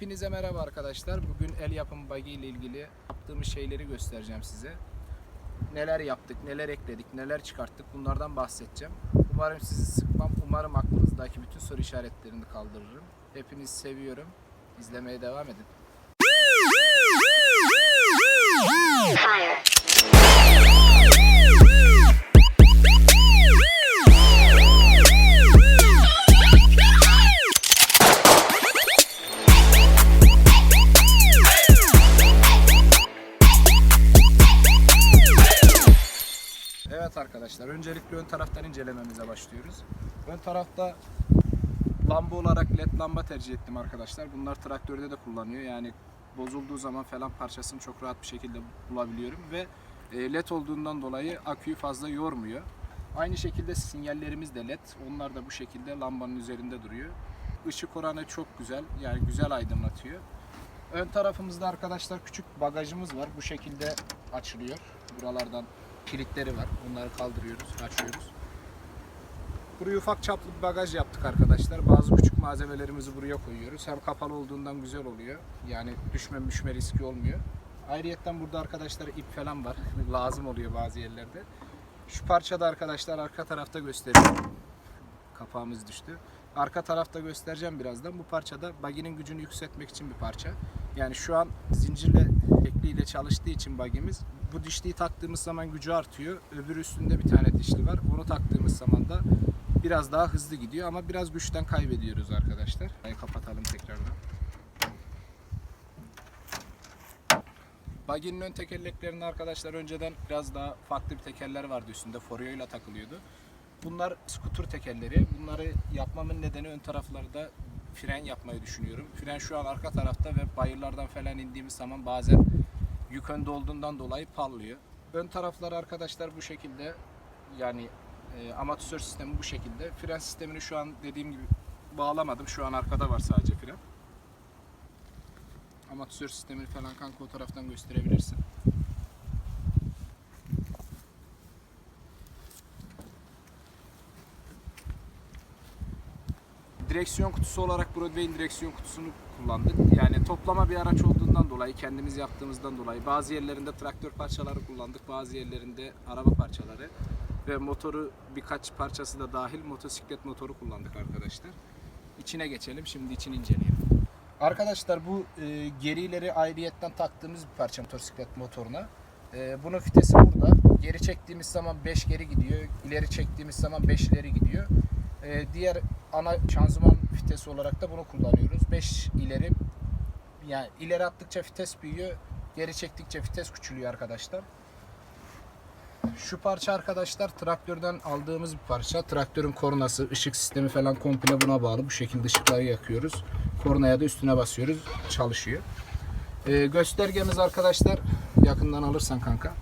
Hepinize merhaba arkadaşlar. Bugün el yapımı buggy ile ilgili yaptığımız şeyleri göstereceğim size. Neler yaptık, neler ekledik, neler çıkarttık bunlardan bahsedeceğim. Umarım sizi sıkmam. Umarım aklınızdaki bütün soru işaretlerini kaldırırım. Hepinizi seviyorum. İzlemeye devam edin. Evet arkadaşlar, öncelikle ön taraftan incelememize başlıyoruz. Ön tarafta lamba olarak led lamba tercih ettim arkadaşlar. Bunlar traktörde de kullanıyor. Yani bozulduğu zaman falan parçasını çok rahat bir şekilde bulabiliyorum ve e, led olduğundan dolayı aküyü fazla yormuyor. Aynı şekilde sinyallerimiz de led. Onlar da bu şekilde lambanın üzerinde duruyor. Işık oranı çok güzel. Yani güzel aydınlatıyor. Ön tarafımızda arkadaşlar küçük bagajımız var. Bu şekilde açılıyor. Buralardan kilitleri var. Bunları kaldırıyoruz, açıyoruz. Buraya ufak çaplı bir bagaj yaptık arkadaşlar. Bazı küçük malzemelerimizi buraya koyuyoruz. Hem kapalı olduğundan güzel oluyor. Yani düşme düşme riski olmuyor. Ayrıyetten burada arkadaşlar ip falan var. Lazım oluyor bazı yerlerde. Şu parçada arkadaşlar arka tarafta gösteriyorum. Kapağımız düştü. Arka tarafta göstereceğim birazdan. Bu parçada baginin gücünü yükseltmek için bir parça. Yani şu an zincirle tekliyle çalıştığı için bagimiz bu dişliyi taktığımız zaman gücü artıyor. Öbür üstünde bir tane dişli var. Onu taktığımız zaman da biraz daha hızlı gidiyor ama biraz güçten kaybediyoruz arkadaşlar. Ay, Kapatalım tekrardan. Baginin ön tekerleklerinde arkadaşlar önceden biraz daha farklı bir tekerler vardı üstünde. Foreo ile takılıyordu. Bunlar skuter tekerleri. Bunları yapmamın nedeni ön taraflarda fren yapmayı düşünüyorum. Fren şu an arka tarafta ve bayırlardan falan indiğimiz zaman bazen yük önde olduğundan dolayı pallıyor. Ön tarafları arkadaşlar bu şekilde yani e, amatör sistemi bu şekilde. Fren sistemini şu an dediğim gibi bağlamadım. Şu an arkada var sadece fren. Amatör sistemini falan kanka o taraftan gösterebilirsin. Direksiyon kutusu olarak Broadway'in direksiyon kutusunu kullandık. Yani toplama bir araç olduğundan dolayı, kendimiz yaptığımızdan dolayı bazı yerlerinde traktör parçaları kullandık, bazı yerlerinde araba parçaları ve motoru birkaç parçası da dahil motosiklet motoru kullandık arkadaşlar. İçine geçelim, şimdi içini inceleyelim. Arkadaşlar bu e, gerileri ayrıyetten taktığımız bir parça motosiklet motoruna. E, bunun fitesi burada. Geri çektiğimiz zaman 5 geri gidiyor, ileri çektiğimiz zaman 5 ileri gidiyor. E, diğer ana şanzıman vitesi olarak da bunu kullanıyoruz. 5 ileri yani ileri attıkça vites büyüyor, geri çektikçe vites küçülüyor arkadaşlar. Şu parça arkadaşlar traktörden aldığımız bir parça. Traktörün kornası, ışık sistemi falan komple buna bağlı. Bu şekilde ışıkları yakıyoruz. Kornaya da üstüne basıyoruz. Çalışıyor. Ee, göstergemiz arkadaşlar yakından alırsan kanka.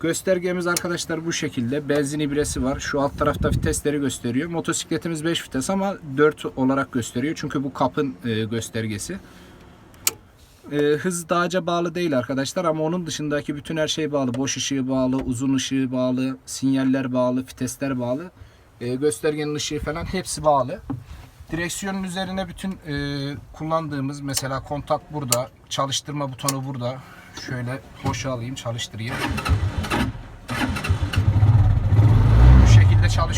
Göstergemiz arkadaşlar bu şekilde. Benzin ibresi var. Şu alt tarafta vitesleri gösteriyor. Motosikletimiz 5 vites ama 4 olarak gösteriyor. Çünkü bu kapın e, göstergesi. E, hız dağaca bağlı değil arkadaşlar ama onun dışındaki bütün her şey bağlı. Boş ışığı bağlı, uzun ışığı bağlı, sinyaller bağlı, vitesler bağlı. E, göstergenin ışığı falan hepsi bağlı. Direksiyonun üzerine bütün kullandığımız mesela kontak burada, çalıştırma butonu burada. Şöyle boşa alayım, çalıştırayım. Bu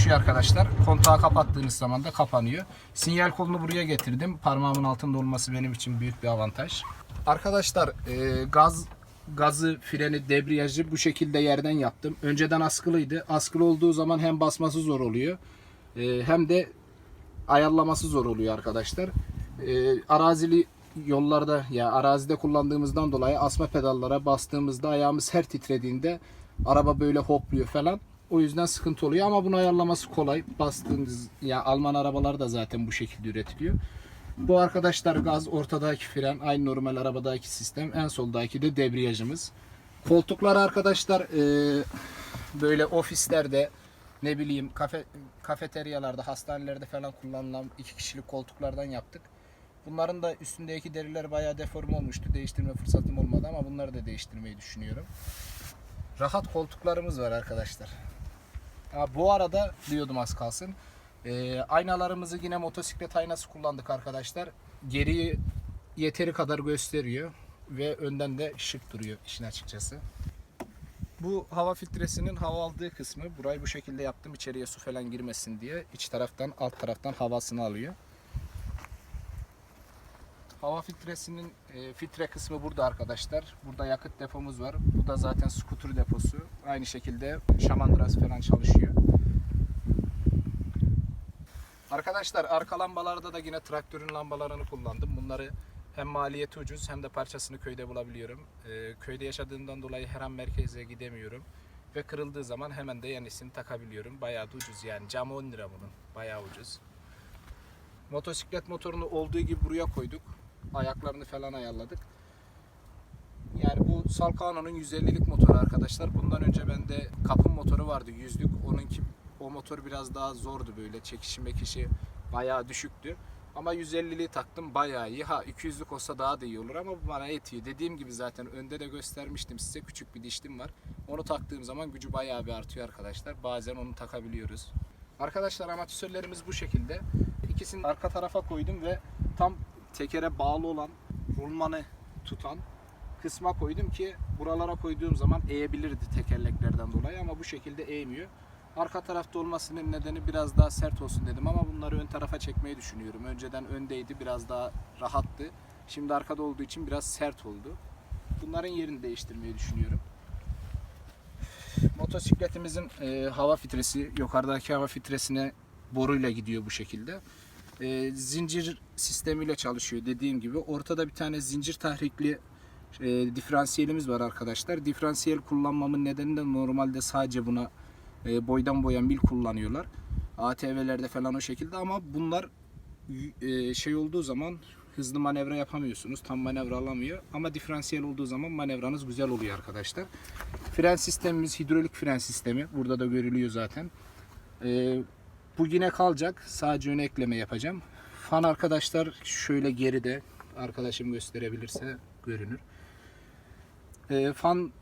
çalışıyor arkadaşlar. Kontağı kapattığınız zaman da kapanıyor. Sinyal kolunu buraya getirdim. Parmağımın altında olması benim için büyük bir avantaj. Arkadaşlar e, gaz gazı, freni, debriyajı bu şekilde yerden yaptım. Önceden askılıydı. Askılı olduğu zaman hem basması zor oluyor e, hem de ayarlaması zor oluyor arkadaşlar. E, arazili yollarda ya arazide kullandığımızdan dolayı asma pedallara bastığımızda ayağımız her titrediğinde araba böyle hopluyor falan. O yüzden sıkıntı oluyor ama bunu ayarlaması kolay. Bastığınız ya Alman arabalar da zaten bu şekilde üretiliyor. Bu arkadaşlar gaz, ortadaki fren, aynı normal arabadaki sistem. En soldaki de debriyajımız. Koltuklar arkadaşlar e, böyle ofislerde ne bileyim kafe, kafeteryalarda, hastanelerde falan kullanılan iki kişilik koltuklardan yaptık. Bunların da üstündeki deriler bayağı deforme olmuştu. Değiştirme fırsatım olmadı ama bunları da değiştirmeyi düşünüyorum. Rahat koltuklarımız var arkadaşlar. Ha, bu arada diyordum az kalsın. Ee, aynalarımızı yine motosiklet aynası kullandık arkadaşlar. Geriyi yeteri kadar gösteriyor ve önden de şık duruyor işin açıkçası. Bu hava filtresinin hava aldığı kısmı. Burayı bu şekilde yaptım içeriye su falan girmesin diye. İç taraftan alt taraftan havasını alıyor. Hava filtresinin e, filtre kısmı burada arkadaşlar. Burada yakıt depomuz var. Bu da zaten skuter deposu. Aynı şekilde şamandırası falan çalışıyor. Arkadaşlar arka lambalarda da yine traktörün lambalarını kullandım. Bunları hem maliyeti ucuz hem de parçasını köyde bulabiliyorum. Ee, köyde yaşadığımdan dolayı her an merkeze gidemiyorum. Ve kırıldığı zaman hemen de yenisini takabiliyorum. Bayağı da ucuz yani. Cam 10 lira bunun. Bayağı ucuz. Motosiklet motorunu olduğu gibi buraya koyduk. Ayaklarını falan ayarladık. Yani bu Salkano'nun 150'lik motoru arkadaşlar. Bundan önce bende kapın motoru vardı 100'lük. Onunki o motor biraz daha zordu böyle. Çekişi mekişi bayağı düşüktü. Ama 150'liği taktım bayağı iyi. Ha 200'lük olsa daha da iyi olur ama bu bana yetiyor. Dediğim gibi zaten önde de göstermiştim size küçük bir dişlim var. Onu taktığım zaman gücü bayağı bir artıyor arkadaşlar. Bazen onu takabiliyoruz. Arkadaşlar amatörlerimiz bu şekilde. İkisini arka tarafa koydum ve tam tekere bağlı olan rulmanı tutan kısma koydum ki buralara koyduğum zaman eğebilirdi tekerleklerden dolayı ama bu şekilde eğmiyor. Arka tarafta olmasının nedeni biraz daha sert olsun dedim ama bunları ön tarafa çekmeyi düşünüyorum. Önceden öndeydi biraz daha rahattı. Şimdi arkada olduğu için biraz sert oldu. Bunların yerini değiştirmeyi düşünüyorum. Motosikletimizin e, hava filtresi yukarıdaki hava filtresine boruyla gidiyor bu şekilde. E, zincir sistemiyle çalışıyor dediğim gibi. Ortada bir tane zincir tahrikli e, diferansiyelimiz var arkadaşlar. Diferansiyel kullanmamın nedeni de normalde sadece buna e, boydan boya mil kullanıyorlar. ATV'lerde falan o şekilde ama bunlar e, şey olduğu zaman hızlı manevra yapamıyorsunuz. Tam manevra alamıyor. Ama diferansiyel olduğu zaman manevranız güzel oluyor arkadaşlar. Fren sistemimiz hidrolik fren sistemi. Burada da görülüyor zaten. E, bu yine kalacak. Sadece ön ekleme yapacağım. Fan arkadaşlar şöyle geride. Arkadaşım gösterebilirse görünür. E, fan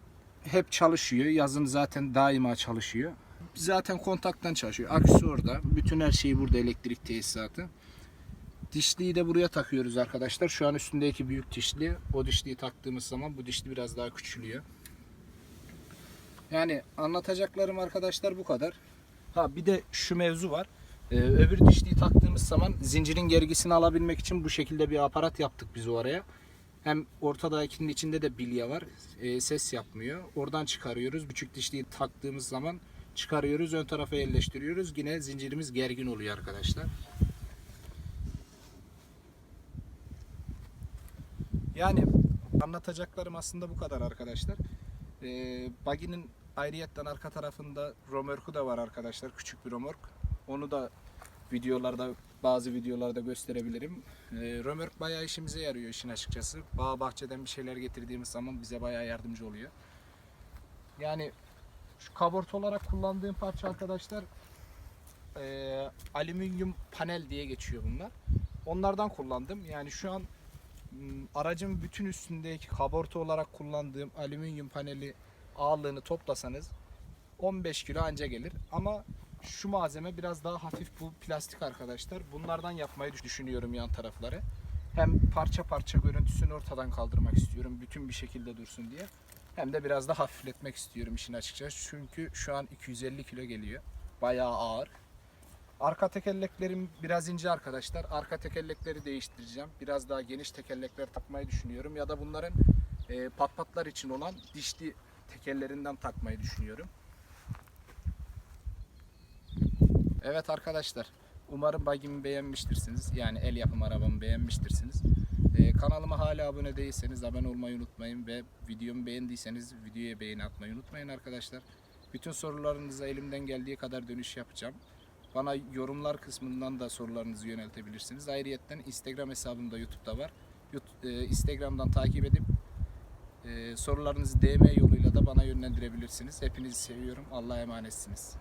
hep çalışıyor. Yazın zaten daima çalışıyor. Zaten kontaktan çalışıyor. Aküsü orada. Bütün her şeyi burada elektrik tesisatı. Dişliyi de buraya takıyoruz arkadaşlar. Şu an üstündeki büyük dişli. O dişliyi taktığımız zaman bu dişli biraz daha küçülüyor. Yani anlatacaklarım arkadaşlar bu kadar. Ha bir de şu mevzu var. Ee, öbür dişliyi taktığımız zaman zincirin gergisini alabilmek için bu şekilde bir aparat yaptık biz o araya. Hem ortadakinin içinde de bilye var. Ee, ses yapmıyor. Oradan çıkarıyoruz. Küçük dişliyi taktığımız zaman çıkarıyoruz. Ön tarafa yerleştiriyoruz. Yine zincirimiz gergin oluyor arkadaşlar. Yani anlatacaklarım aslında bu kadar arkadaşlar. Ee, Buggy'nin ayrıyetten arka tarafında romörkü de var arkadaşlar. Küçük bir romörk. Onu da videolarda bazı videolarda gösterebilirim. E, römörk bayağı işimize yarıyor işin açıkçası. Bağ bahçeden bir şeyler getirdiğimiz zaman bize bayağı yardımcı oluyor. Yani şu kaborta olarak kullandığım parça arkadaşlar e, alüminyum panel diye geçiyor bunlar. Onlardan kullandım. Yani şu an m, aracın bütün üstündeki kaborta olarak kullandığım alüminyum paneli ağırlığını toplasanız 15 kilo anca gelir. Ama şu malzeme biraz daha hafif bu plastik arkadaşlar. Bunlardan yapmayı düşünüyorum yan tarafları. Hem parça parça görüntüsünü ortadan kaldırmak istiyorum. Bütün bir şekilde dursun diye. Hem de biraz da hafifletmek istiyorum işin açıkçası. Çünkü şu an 250 kilo geliyor. Bayağı ağır. Arka tekerleklerim biraz ince arkadaşlar. Arka tekerlekleri değiştireceğim. Biraz daha geniş tekerlekler takmayı düşünüyorum. Ya da bunların e, patpatlar için olan dişli tekerlerinden takmayı düşünüyorum. Evet arkadaşlar. Umarım bagimi beğenmiştirsiniz. Yani el yapım arabamı beğenmiştirsiniz. Ee, kanalıma hala abone değilseniz abone olmayı unutmayın ve videomu beğendiyseniz videoya beğeni atmayı unutmayın arkadaşlar. Bütün sorularınıza elimden geldiği kadar dönüş yapacağım. Bana yorumlar kısmından da sorularınızı yöneltebilirsiniz. Ayrıyeten Instagram hesabım da YouTube'da var. E, Instagram'dan takip edip sorularınızı DM yoluyla da bana yönlendirebilirsiniz. Hepinizi seviyorum. Allah'a emanetsiniz.